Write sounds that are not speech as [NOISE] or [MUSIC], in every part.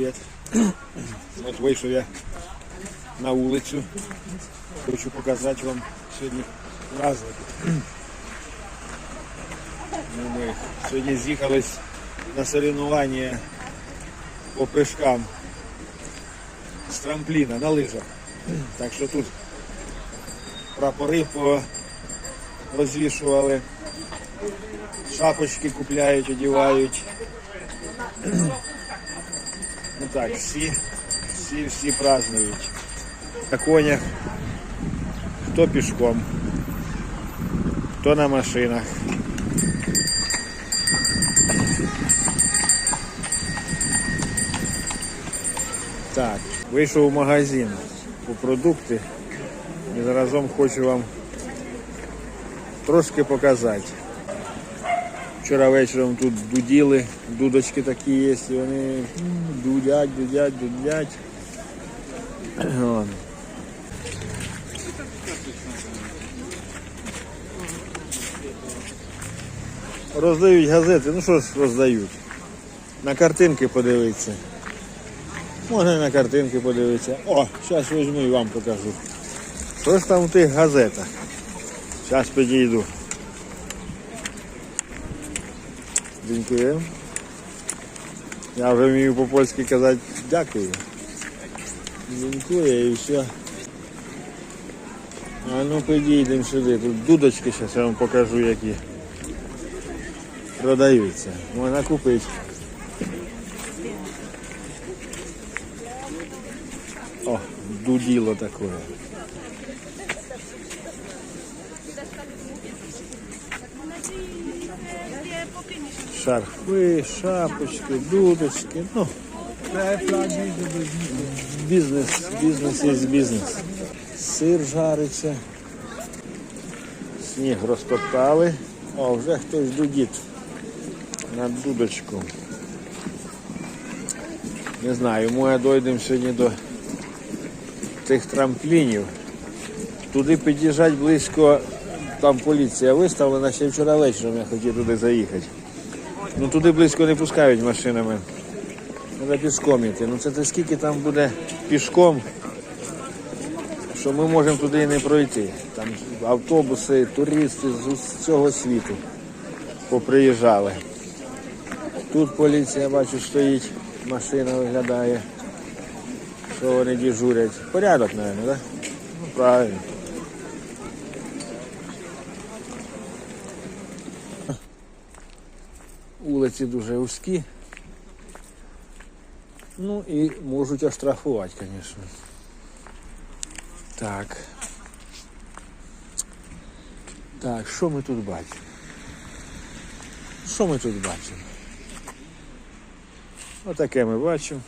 привіт. [CLEARS THROAT] От вийшов я на вулицю. Хочу показати вам сьогодні праздник. [CLEARS THROAT] Ну, Ми сьогодні з'їхались на соревнування по прыжкам з трампліна на лижах. [CLEARS THROAT] Так що тут прапори по розвішували, шапочки купляють, одягають. Ну так, всі, всі, всі празднують. На конях, хто пішком, хто на машинах. Так, вийшов в магазин по продукти і заразом хочу вам трошки показати. Вчора вечором тут дуділи, дудочки такі є, і вони дудять, дудять, дудять. Роздають газети, ну що ж роздають? На картинки подивитися. Можна на картинки подивитися. О, зараз візьму і вам покажу. Що ж там в тих газетах? Зараз підійду. Дякую. Я вже вмію по-польськи казати дякую. Дякую і все. А ну підійдемо сюди. Тут дудочки зараз я вам покажу, які продаються. Можна купити. О, дуділо таке. Шарфи, шапочки, дудочки. Ну, бізнес, бізнес є бізнес. Сир жариться. Сніг розтоптали. О, вже хтось дудить на дудочку. Не знаю, може дойдемо сьогодні до тих трамплінів. Туди під'їжджати близько, там поліція виставлена, ще вчора вечором я хотів туди заїхати. Ну туди близько не пускають машинами. Треба пішком йти. Ну це скільки там буде пішком, що ми можемо туди і не пройти. Там автобуси, туристи з усього світу поприїжджали. Тут поліція, бачу, стоїть, машина виглядає. Що вони дежурять? Порядок, мабуть, так? Ну, правильно. Вулиці дуже вузькі. Ну і можуть оштрафувати, звісно. Так. Так, що ми тут бачимо? Що ми тут бачимо? Отаке ми бачимо.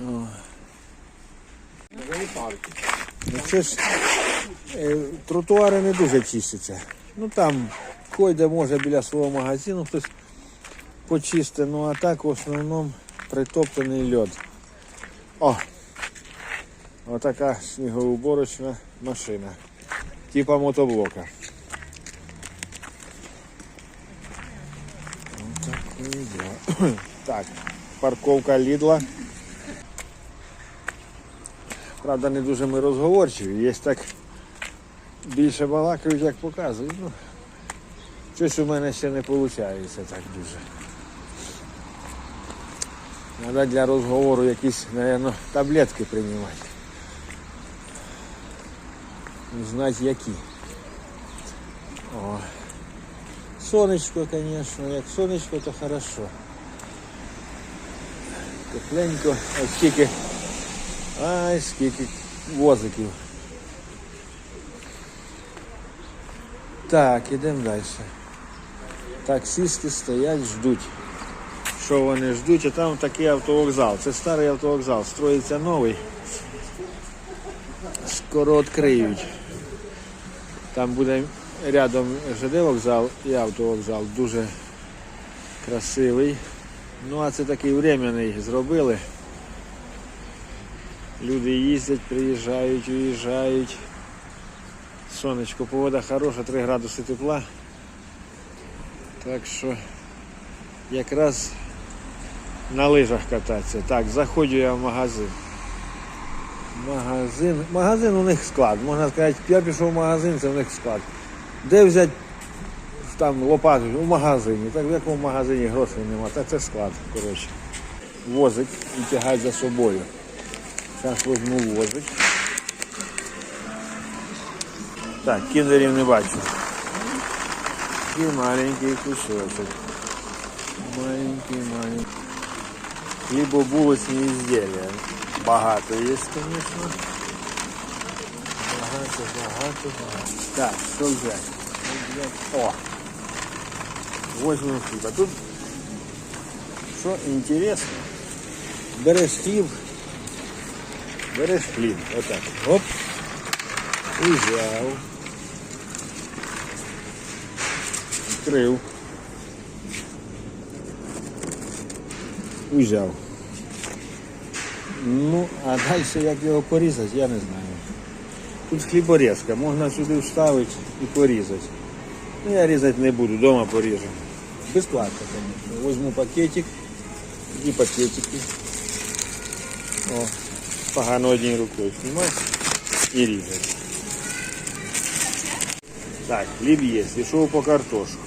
Ну це ж е, тротуари не дуже чистяться. Ну там койде може біля свого магазину хтось почистить, ну а так в основному притоптаний льод. О! Отака снігоуборочна машина. Типа мотоблока. [CLEARS THROAT] Так, парковка Лідла. Правда, не дуже ми розговорчиві. Є так більше балакають, як показують. Ну, щось у мене ще не виходить так дуже. Треба для розговору якісь, мабуть, таблетки приймати. Знати які. О. Сонечко, звісно, як сонечко, то хорошо. Тепленько, ось скільки, ай, скільки возиків. Так, ідемо далі. Таксисти стоять, ждуть. Що вони ждуть, а там такий автовокзал. Це старий автовокзал, строїться новий. Скоро відкриють. Там буде рядом ЖД вокзал і автовокзал. Дуже красивий. Ну а це такий временний зробили. Люди їздять, приїжджають, уїжджають. Сонечко, погода хороша, 3 градуси тепла. Так що якраз на лижах кататися. Так, заходжу я в магазин. Магазин. Магазин у них склад. Можна сказати, я пішов в магазин, це у них склад. Де взяти там лопату? У магазині. Так в якому магазині грошей нема, так це склад, коротше. Возить і тягать за собою. Зараз возьму возик. Так, кіндерів не бачу. І маленький кусочок. Маленький, маленький. Хлібобулочні изделия. Багато є, звісно. Багато, багато, багато. Так, що взяти? Що взяти? О! Возьмемо хліба. Тут, що інтересно, береш хліб, береш хліб. Отак. Оп. І Відкрив. Узяв. Ну, а далі як його порізати, я не знаю. Тут хліборезка, можна сюди вставити і порізати. Ну, я різати не буду, вдома поріжу. Безплатно, звісно. Возьму пакетик і пакетики. О, погано однією рукою знімати і різати. Так, хліб є, пішов по картошку.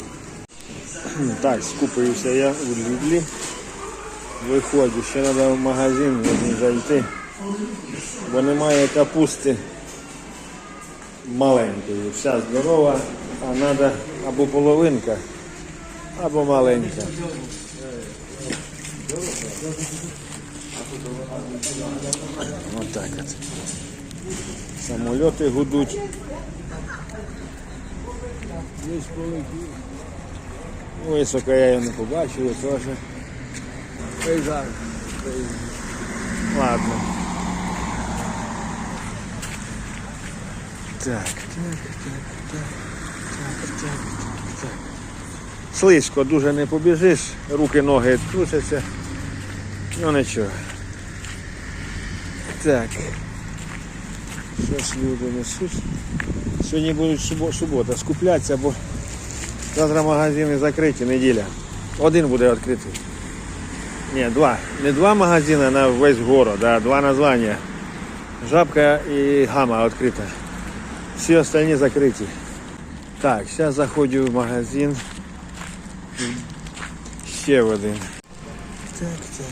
[CLEARS THROAT] Так, скупився я у Лідлі. Виходжу, ще треба в магазин зайти, бо немає капусти маленької. Вся здорова, а треба або половинка, або маленька. Ось так от. Самольоти гудуть. Десь полетів. Високо я його не побачив, теж. Пейзаж. Ладно. Так, так, так, так, так, так, так. Слизько дуже не побіжиш, руки, ноги трусяться. Ну нічого. Так. Що ж люди несуть? Сьогодні будуть субота скуплятися, бо завтра магазини закриті, неділя. Один буде відкритий. Ні, два. Не два магазини на весь город, а два названня. Жабка і гама відкрита. Всі остальні закриті. Так, зараз заходжу в магазин. Ще один. Так, так.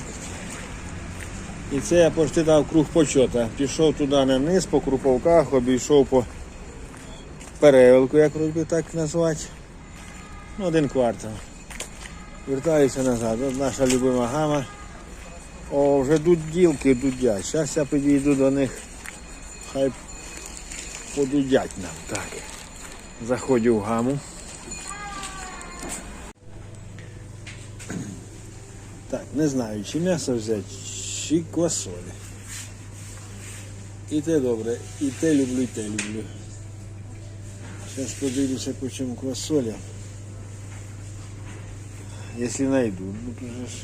І це я почти дав круг почота. Пішов туди на низ по круповках, обійшов по перевелку, як би так назвати. Ну, один квартал. Вертаюся назад. От наша любима гама. О, вже дуділки дудять. Зараз я підійду до них. Хай подудять нам. Так. Заходжу в гаму. Так, не знаю, чи м'ясо взяти, чи квасолі. І те добре, і те люблю, і те люблю. Зараз подивлюся, по чому квасоля. Если найду. Ну, тут же ж...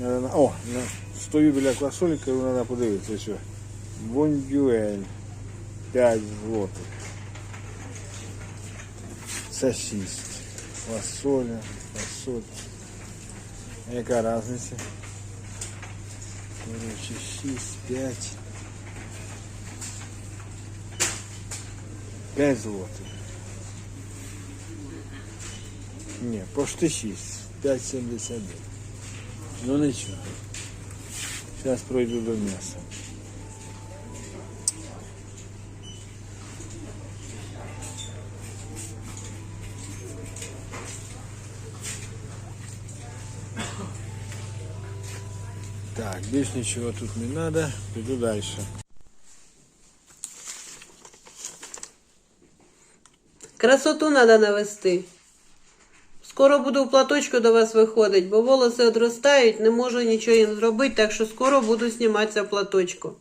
Надо... на- О, на... стою біля квасоліка, треба подивитися, що. Бондюель. 5 злотих. Це 6. Фасоля, фасоль. А яка різниця? Короче, 6, 5. 5 злотих. Ні, почти 6. 5,79. Ну нічого. Зараз пройду до м'яса. Так, більш нічого тут не треба, піду далі. Красоту треба навести. Скоро буду в платочку до вас виходити, бо волоси одростають, не можу нічого їм зробити, так що скоро буду зніматися платочку.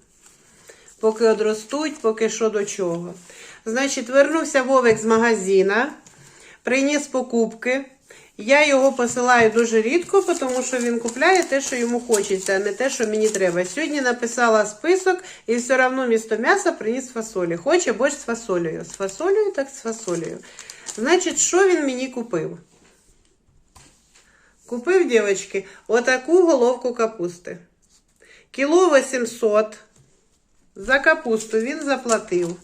Поки одростуть, поки що до чого. Значить, вернувся Вовик з магазина, приніс покупки. Я його посилаю дуже рідко, тому що він купляє те, що йому хочеться, а не те, що мені треба. Сьогодні написала список і все одно місто м'яса приніс фасолі. Хоче борщ з фасолею. З фасолею, так з фасолею. Значить, що він мені купив? Купив, дівчатки, отаку головку капусти. Кіло 800. За капусту він заплатив.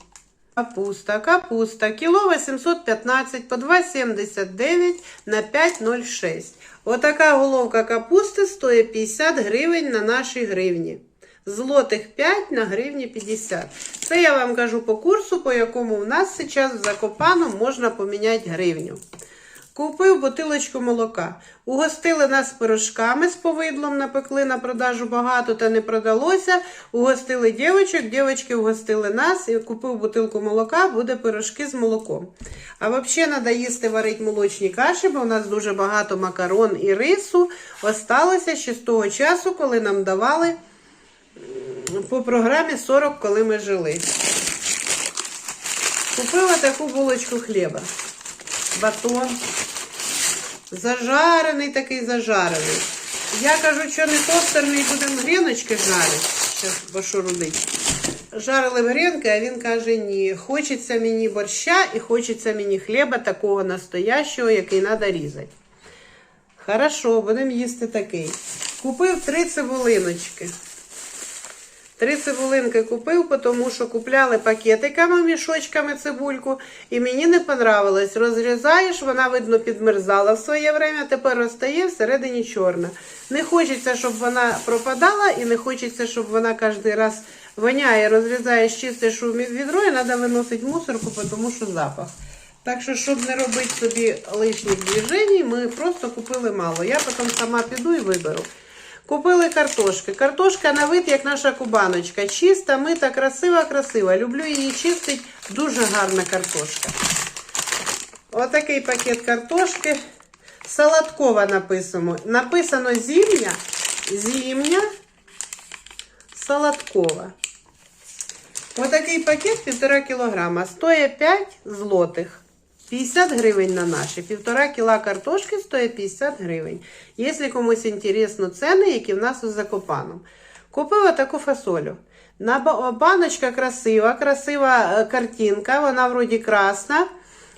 Капуста, капуста, кіло 815 по 2,79 на 5,06. Отака головка капусти стоїть 50 гривень на нашій гривні. Злотих 5 на гривні 50. Це я вам кажу по курсу, по якому в нас зараз в Закопану можна поміняти гривню. Купив бутилочку молока. Угостили нас пирожками з повидлом, напекли на продажу багато та не продалося. Угостили дівчаток, дівчатки угостили нас і купив бутилку молока, буде пирожки з молоком. А взагалі треба їсти варити молочні каші, бо у нас дуже багато макарон і рису. Осталося ще з того часу, коли нам давали по програмі 40, коли ми жили. Купила таку булочку хліба. Батон. Зажарений такий зажарений. Я кажу, що не тостерний будемо гріночки жарити. Зараз, що робити? Жарили б грінки, а він каже, ні. Хочеться мені борща і хочеться мені хліба такого настоящого, який треба різати. Хорошо, будемо їсти такий. Купив три цибулиночки. Три цибулинки купив, тому що купляли пакетиками, мішочками цибульку, і мені не понравилось. Розрізаєш, вона, видно, підмерзала в своє время, тепер розстає всередині чорна. Не хочеться, щоб вона пропадала, і не хочеться, щоб вона кожен раз воняє, розрізаєш, чистиш у відро, і треба виносити мусорку, тому що запах. Так що, щоб не робити собі лишніх движень, ми просто купили мало. Я потім сама піду і виберу. Купили картошки. Картошка на вид, як наша кубаночка. Чиста, мита, красива, красива. Люблю її чистить. Дуже гарна картошка. Отакий пакет картошки. Салаткова написано. Написано зімня. Зімня. Салаткова. Отакий пакет 1,5 кілограма. Стоїть 5 злотих. 50 гривень на наші. Півтора кіла картошки стоїть 50 гривень. Якщо комусь інтересно ціни, які в нас у Закопаном. Купила таку фасолю. На баночка красива, красива е, картинка, вона вроді красна.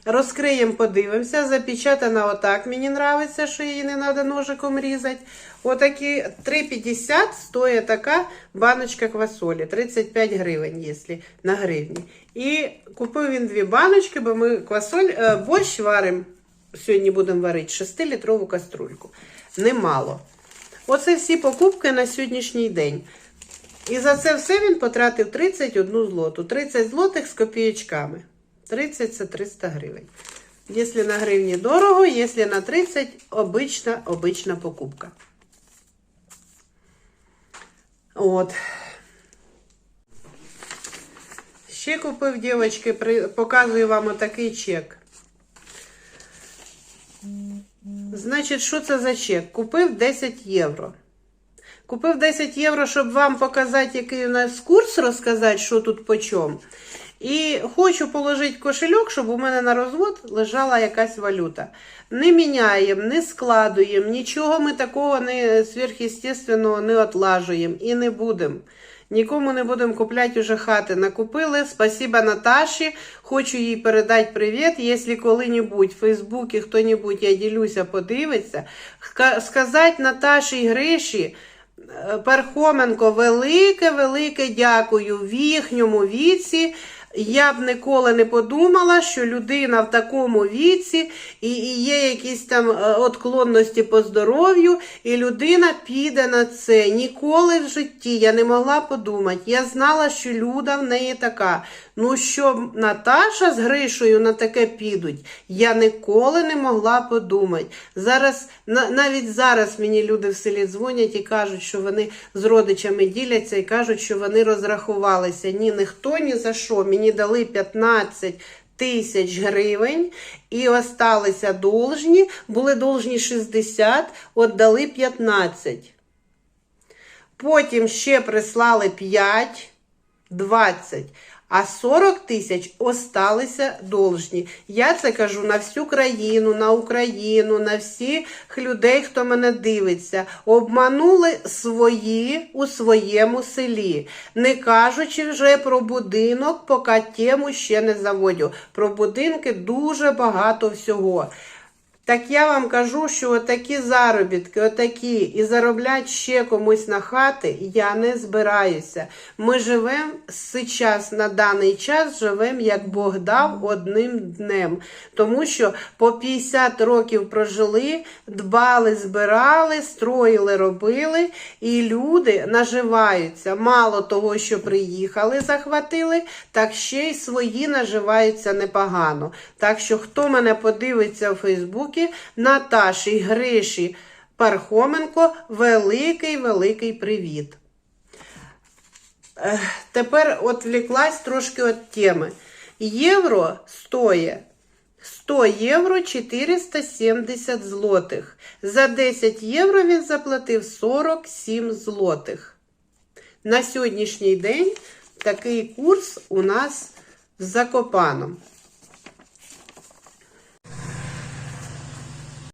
Розкриємо, подивимося. Запечатана отак. Мені подобається, що її не треба ножиком різати. Отакі 3,50 стоїть така баночка квасолі. 35 гривень, якщо на гривні. І купив він дві баночки, бо ми квасоль, е, борщ варимо. Сьогодні будемо варити 6-літрову каструльку. Немало. Оце всі покупки на сьогоднішній день. І за це все він потратив 31 злоту. 30 злотих з копієчками. 30 це 300 гривень. Якщо на гривні дорого, якщо на 30 обична, обична покупка. От. Ще купив, дівчатки, показую вам отакий чек. Значить, що це за чек? Купив 10 євро. Купив 10 євро, щоб вам показати, який у нас курс, розказати, що тут по чому. І хочу положити кошельок, щоб у мене на розвод лежала якась валюта. Не міняємо, не складуємо, нічого ми такого не сверхъестественного не отлажуємо і не будемо. Нікому не будемо купляти уже хати. Накупили. Спасибо Наташі. Хочу їй передати привіт. Якщо коли-небудь в Фейсбуці хто-небудь, я ділюся, подивиться. Сказати Наташі Гриші, е, Пархоменко, велике, велике дякую. В їхньому віці я б ніколи не подумала, що людина в такому віці і, і є якісь там е, отклонності по здоров'ю, і людина піде на це. Ніколи в житті я не могла подумати. Я знала, що люда в неї така. Ну, що Наташа з Гришою на таке підуть, я ніколи не могла подумати. Зараз, навіть зараз мені люди в селі дзвонять і кажуть, що вони з родичами діляться і кажуть, що вони розрахувалися. Ні, ніхто ні за що. Мені дали 15 тисяч гривень і осталися должні, були должні 60, отдали 15. Потім ще прислали 5, 20. А 40 тисяч осталися должні. Я це кажу на всю країну, на Україну, на всіх людей, хто мене дивиться. Обманули свої у своєму селі. Не кажучи вже про будинок, поки тему ще не заводю. Про будинки дуже багато всього. Так я вам кажу, що отакі заробітки, отакі, і зароблять ще комусь на хати, я не збираюся. Ми живемо зараз, на даний час, живемо, як Бог дав, одним днем. Тому що по 50 років прожили, дбали, збирали, строїли, робили, і люди наживаються. Мало того, що приїхали, захватили, так ще й свої наживаються непогано. Так що, хто мене подивиться в Фейсбуці, Наташі Гриші Пархоменко, великий великий привіт. Тепер отвліклась трошки від теми. Євро стоїть 100 євро 470 злотих. За 10 євро він заплатив 47 злотих. На сьогоднішній день такий курс у нас в Закопаном.